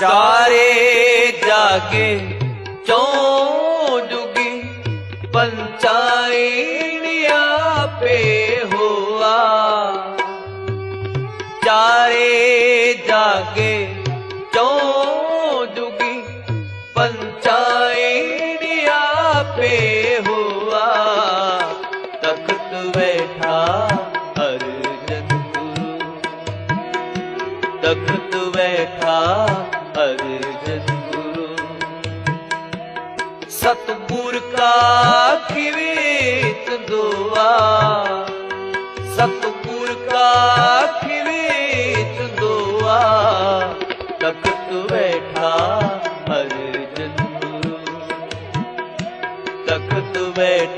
चारे जागे चौं जुगी पंचाइणिया पे हुआ। चारे जागे चौं जुगी पंचाइणिया पे हुआ। तख्त बैठा अर्जन तख्त बैठा ਕਰ ਸਤਿਗੁਰੂ ਸਤਿਗੁਰ ਕਾ ਖਿਵੇਤ ਦੁਆ। ਸਤਿਗੁਰ ਕਾ ਖਿਵੇਤ ਦੁਆ। ਤਖਤ ਬੈਠਾ ਹਰ ਜਨ ਗੁਰੂ ਤਖਤ ਬੈਠਾ